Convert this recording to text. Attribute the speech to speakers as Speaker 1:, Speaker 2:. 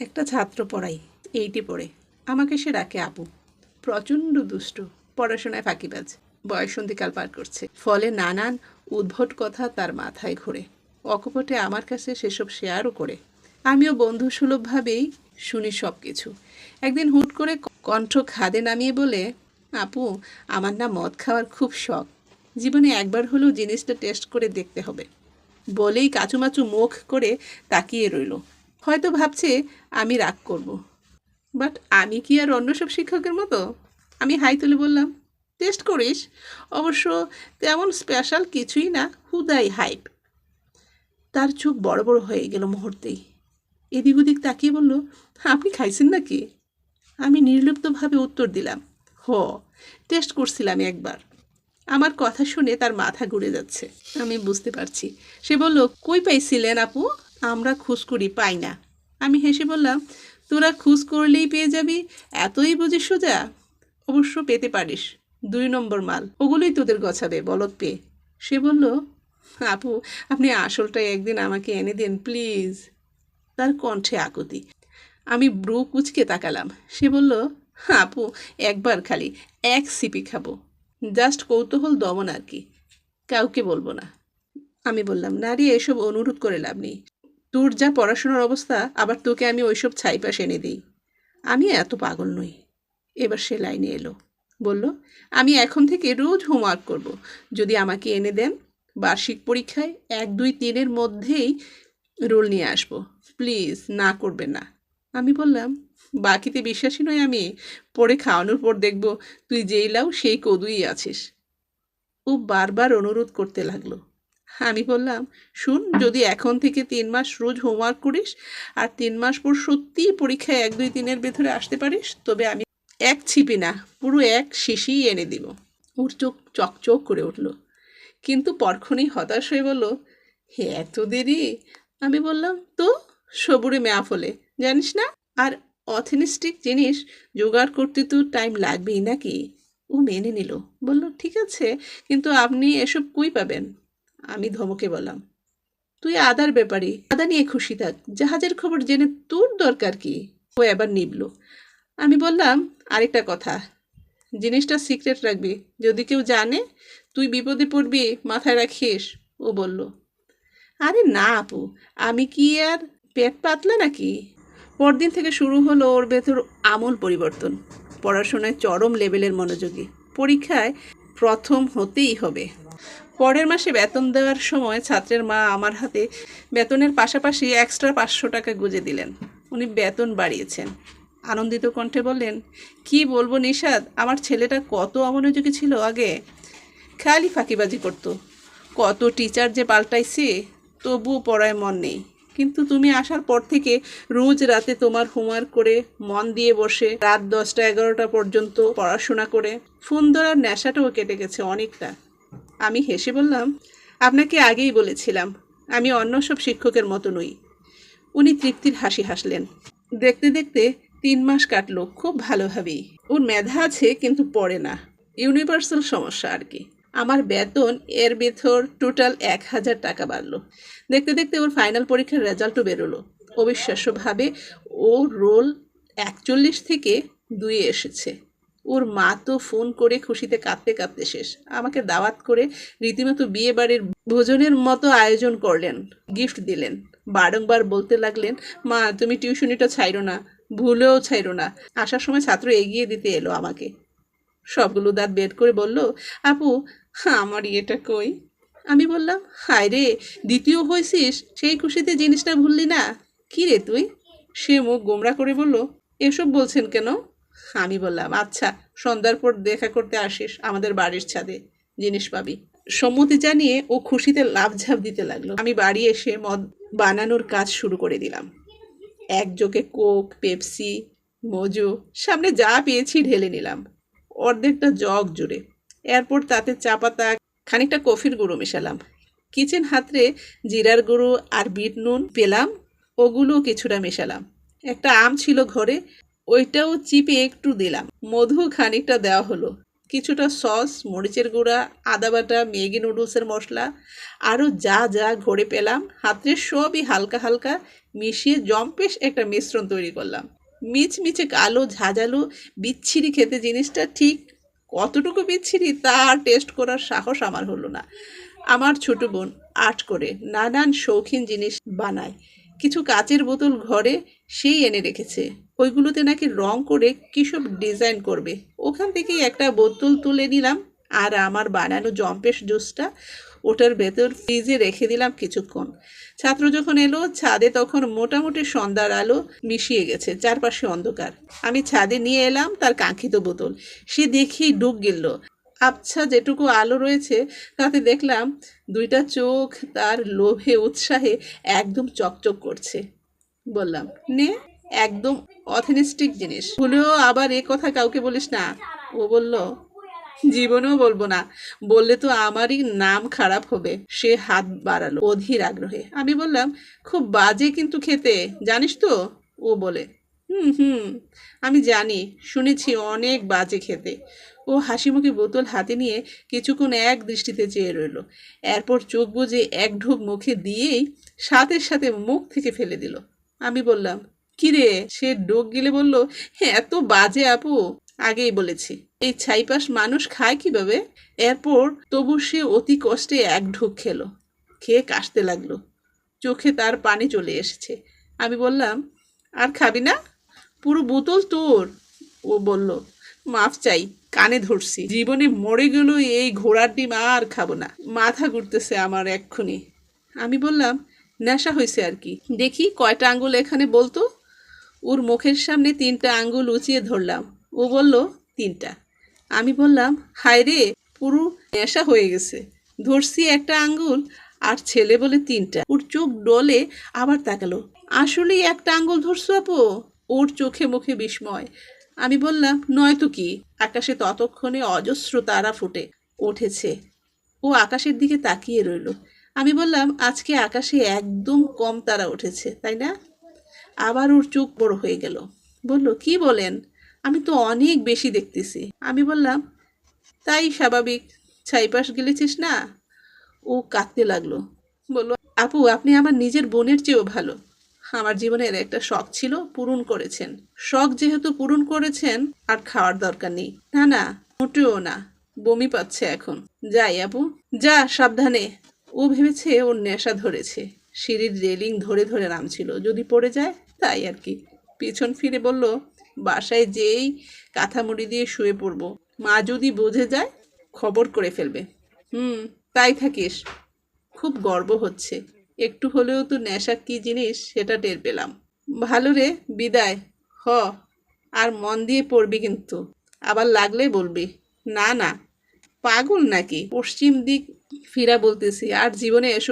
Speaker 1: একটা ছাত্র পড়াই, এইটি পড়ে। আমাকে সে ডাকে, আপু, প্রচণ্ড দুষ্ট, পড়াশোনায় ফাঁকিবাজ বয়সন্ধিকাল পার করছে। ফলে নানান উদ্ভট কথা তার মাথায় ঘোরে। অকপটে আমার কাছে সেসব শেয়ারও করে। আমিও বন্ধুসুলভভাবেই শুনি সব কিছু একদিন হুট করে কণ্ঠ খাদে নামিয়ে বলে, আপু, আমার না মদ খাওয়ার খুব শখ। জীবনে একবার হলেও জিনিসটা টেস্ট করে দেখতে হবে। বলেই কাচুমাচু মুখ করে তাকিয়ে রইল। হয়তো ভাবছে আমি রাগ করব। বাট আমি কি আর অন্য সব শিক্ষকের মতো? আমি হাই তুলে বললাম টেস্ট করিস? অবশ্য তেমন স্পেশাল কিছুই না, হুদাই হাইপ তার চোখ বড় বড় হয়ে গেল মুহূর্তেই। এদিক ওদিক তাকিয়ে বলল, আপনি খাইছেন নাকি? আমি নির্লিপ্তভাবে উত্তর দিলাম, হ টেস্ট করছিলাম একবার। আমার কথা শুনে তার মাথা ঘুরে যাচ্ছে। আমি বুঝতে পারছি। সে বলল, কই পাইছিলেন আপু? আমরা খুশ করি পাই না। আমি হেসে বললাম, তোরা খুশ করলেই পেয়ে যাবি, এতই বুঝিস সোজা? অবশ্য পেতে পারিস, দুই নম্বর মাল। ওগুলোই তোদের গছাবে বলদ পেয়ে সে বলল, আপু, আপনি আসলটা একদিন আমাকে এনে দিন, প্লিজ। তার কণ্ঠে আকুতি। আমি ব্রু কুচকে তাকালাম। সে বলল, আপু, একবার খালি, এক সিপি খাব। জাস্ট কৌতূহল দমন আর কি। কাউকে বলব না। আমি বললাম, নারী, এসব অনুরোধ করে লাভ নেই। তোর যা পড়াশোনার অবস্থা, আবার তোকে আমি ওইসব ছাইপাশ এনে দিই। আমি এত পাগল নই। এবার সে লাইনে এলো। বলল, আমি এখন থেকে রোজ হোমওয়ার্ক করব। যদি আমাকে এনে দেন বার্ষিক পরীক্ষায় এক, দুই, তিনের মধ্যেই রোল নিয়ে আসব। প্লিজ, না করবে না। আমি বললাম, বাকিতে বিশ্বাসী নয় আমি। পরে খাওয়ানোর পর দেখব তুই যেই লাও, সেই কদুই আছিস। ও বারবার অনুরোধ করতে লাগল। আমি বললাম, শুন, যদি এখন থেকে তিন মাস রোজ হোমওয়ার্ক করিস আর তিন মাস পর সত্যিই পরীক্ষায় এক দুই তিনের ভেতরে আসতে পারিস, তবে আমি এক ছিপি না, পুরো এক শিশিই এনে দিব। ওর চোখ চকচক করে উঠল। কিন্তু পরক্ষণেই হতাশ হয়ে বলল, হে, এত দেরি? আমি বললাম, তো সবুরে মেয়া ফলে, জানিস না? আর অথেনিস্টিক জিনিস জোগাড় করতে তো টাইম লাগবেই নাকি? ও মেনে নিল। বলল, ঠিক আছে, কিন্তু আপনি এসব কই পাবেন? আমি ধমকে বললাম, তুই আদার ব্যাপারে আদা নিয়ে খুশি থাক, জাহাজের খবর জেনে তোর দরকার কি? ও এবার নিবল। আমি বললাম, আরেকটা কথা, জিনিসটা সিক্রেট রাখবি, যদি কেউ জানে তুই বিপদে পড়বি মাথায় রাখিস, ও বলল। আরে না আপু, আমি কি আর পেট পাতলা নাকি? পরদিন থেকে শুরু হলো ওর ভেতর আমূল পরিবর্তন, পড়াশোনায় চরম লেভেলের মনোযোগী, পরীক্ষায় প্রথম হতেই হবে। পরের মাসে বেতন দেওয়ার সময় ছাত্রের মা আমার হাতে বেতনের পাশাপাশি এক্সট্রা পাঁচশো টাকা গুঁজে দিলেন। উনি বেতন বাড়িয়েছেন। আনন্দিত কণ্ঠে বললেন, কি বলব নিষাদ, আমার ছেলেটা কত অমনোযোগী ছিল আগে। খালি ফাঁকিবাজি করতো। কত টিচার যে পাল্টাইছে, তবুও পড়ায় মন নেই। কিন্তু তুমি আসার পর থেকে রোজ রাতে তোমার হোমওয়ার্ক করে মন দিয়ে বসে, রাত দশটা এগারোটা পর্যন্ত পড়াশোনা করে। ফোন ধরার নেশাটাও কেটে গেছে অনেকটা। আমি হেসে বললাম, আপনাকে আগেই বলেছিলাম, আমি অন্য সব শিক্ষকের মতো নই। উনি তৃপ্তির হাসি হাসলেন। দেখতে দেখতে তিন মাস কাটলো খুব ভালোভাবেই। ওর মেধা আছে, কিন্তু পড়ে না। ইউনিভার্সাল সমস্যা আর কি। আমার বেতন এর ভেতর টোটাল এক হাজার টাকা বাড়লো। দেখতে দেখতে ওর ফাইনাল পরীক্ষার রেজাল্টও বেরোলো। অবিশ্বাস্যভাবে ও রোল একচল্লিশ থেকে দুয়ে এসেছে। ওর মা তো ফোন করে খুশিতে কাঁদতে কাঁদতে শেষ। আমাকে দাওয়াত করে রীতিমতো বিয়ে বাড়ির ভোজনের মতো আয়োজন করলেন গিফট দিলেন। বারংবার বলতে লাগলেন, মা, তুমি টিউশনিটা ছাইরো না, ভুলেও ছাইরো না। আসার সময় ছাত্র এগিয়ে দিতে এলো আমাকে। সবগুলো দাঁত বের করে বলল, আপু, আমার ইয়েটা কই? আমি বললাম, হায় রে, দ্বিতীয় হয়েছিস, সেই খুশিতে জিনিসটা ভুললি না। কি রে তুই? সে মুখ গোমরা করে বলল, এসব বলছেন কেন? আমি বললাম আচ্ছা সন্ধ্যার পর দেখা করতে আসিস আমাদের বাড়ির ছাদে, জিনিস পাবি। সম্মতি জানিয়ে ও খুশিতে লাভঝাপ দিতে লাগল। আমি বাড়ি এসে মদ বানানোর কাজ শুরু করে দিলাম। একযোগে কোক, পেপসি, মজু, সামনে যা পেয়েছি ঢেলে নিলাম। অর্ধেকটা জগ জুড়ে। এরপর তাতে চা পাতা, খানিকটা কফির গুঁড়ো মেশালাম। কিচেন হাতরে জিরার গুঁড়ো আর বিট নুন পেলাম, ওগুলো কিছুটা মেশালাম। একটা আম ছিল ঘরে ওইটাও চিপে একটু দিলাম। মধু খানিকটা দেওয়া হলো। কিছুটা সস, মরিচের গুঁড়া, আদা বাটা, ম্যাগি নুডলসের মশলা, আরও যা যা ঘরে পেলাম হাতে সবই হালকা হালকা মিশিয়ে জম্পেশ একটা মিশ্রণ তৈরি করলাম। মিচমিচে কালো, ঝাঁঝালো, বিচ্ছিরি খেতে জিনিসটা ঠিক কতটুকু বিচ্ছিরি তা টেস্ট করার সাহস আমার হলো না। আমার ছোট বোন আর্ট করে নানান শৌখিন জিনিস বানায়। কিছু কাচের বোতল ঘরে সেই এনে রেখেছে। ওইগুলোতে নাকি রং করে কী সব ডিজাইন করবে? ওখান থেকেই একটা বোতল তুলে নিলাম আর আমার বানানো জম্পেশ জুসটা ওটার ভেতর ফ্রিজে রেখে দিলাম কিছুক্ষণ। ছাত্র যখন এলো, ছাদে তখন মোটামুটি সন্ধ্যার আলো মিশিয়ে গেছে, চারপাশে অন্ধকার। আমি ছাদে নিয়ে এলাম তার কাঙ্ক্ষিত বোতল। সে দেখি ডুব গেল। আবছা যেটুকু আলো রয়েছে, তাতে দেখলাম দুইটা চোখ তার লোভে, উৎসাহে একদম চকচক করছে। বললাম, নে। একদম অথেনিস্টিক জিনিস। ভুলেও আবার এ কথা কাউকে বলিস না। ও বলল, জীবনেও বলব না। বললে তো আমারই নাম খারাপ হবে। সে হাত বাড়ালো অধীর আগ্রহে। আমি বললাম, খুব বাজে কিন্তু খেতে, জানিস তো? ও বলে, হুম হুম, আমি জানি, শুনেছি অনেক বাজে খেতে। ও হাসিমুখে বোতল হাতে নিয়ে কিছুক্ষণ এক দৃষ্টিতে চেয়ে রইল। এরপর চোখ বুজে এক ঢোক মুখে দিয়েই সাথে সাথে মুখ থেকে ফেলে দিল। আমি বললাম কিরে? সে ডোক গিলে বলল হ্যাঁ এত বাজে আপু। আগেই বলেছি, এই ছাইপাশ মানুষ খায় কীভাবে? এরপর তবু সে অতি কষ্টে এক ঢোক খেলো, খেয়ে কাশতে লাগল। চোখে তার পানি চলে এসেছে। আমি বললাম, আর খাবি না? পুরো বোতল তোর। ও বলল, মাফ চাই, কানে ধরছি। জীবনে মরে গেল এই ঘোড়ার ডিম আর খাব না। মাথা ঘুরতেছে আমার এক্ষুনি। আমি বললাম, নেশা হয়েছে আর কি। দেখি কয়টা আঙ্গুল এখানে বলতো? ওর মুখের সামনে তিনটা আঙ্গুল উঁচিয়ে ধরলাম। ও বলল, তিনটা। আমি বললাম, হায় রে, পুরো নেশা হয়ে গেছে। ধরছি একটা আঙ্গুল আর ছেলে বলে তিনটা। ওর চোখ ডলে আবার তাকালো। আসলেই একটা আঙ্গুল ধরছো আপু? ওর চোখে মুখে বিস্ময়। আমি বললাম নয়তো কি? আকাশে ততক্ষণে অজস্র তারা ফুটে উঠেছে। ও আকাশের দিকে তাকিয়ে রইল। আমি বললাম, আজকে আকাশে একদম কম তারা উঠেছে, তাই না? আবার ওর চোখ বড় হয়ে গেল। বলল, কি বলেন? আমি তো অনেক বেশি দেখতেছি। আমি বললাম, তাই স্বাভাবিক। ছাইপাশ গেলেছিস না? ও কাঁদতে লাগল। বলল, আপু, আপনি আমার নিজের বোনের চেয়েও ভালো। আমার জীবনের একটা শখ ছিল পূরণ করেছেন। শখ যেহেতু পূরণ করেছেন, আর খাওয়ার দরকার নেই। না না, মোটেও না। বমি পাচ্ছে এখন। যাই, আপু, যা, সাবধানে। ও ভেবেছে ওর নেশা ধরেছে। সিঁড়ির রেলিং ধরে ধরে নামছিল। যদি পড়ে যায় তাই আর কি। পেছন ফিরে বলল, বাসায় যেই কাঁথা মুড়ি দিয়ে শুয়ে পড়ব, মা যদি বোঝে যায়, খবর করে ফেলবে। হুম, তাই থাকিস। খুব গর্ব হচ্ছে। একটু হলেও তো নেশা কি জিনিস, সেটা টের পেলাম। ভালো রে, বিদায়। হ, আর মন দিয়ে পড়বি কিন্তু। আবার লাগলে বলবি, না না, পাগল নাকি? পশ্চিম দিক ফিরা বলতেছি, আর জীবনে এসব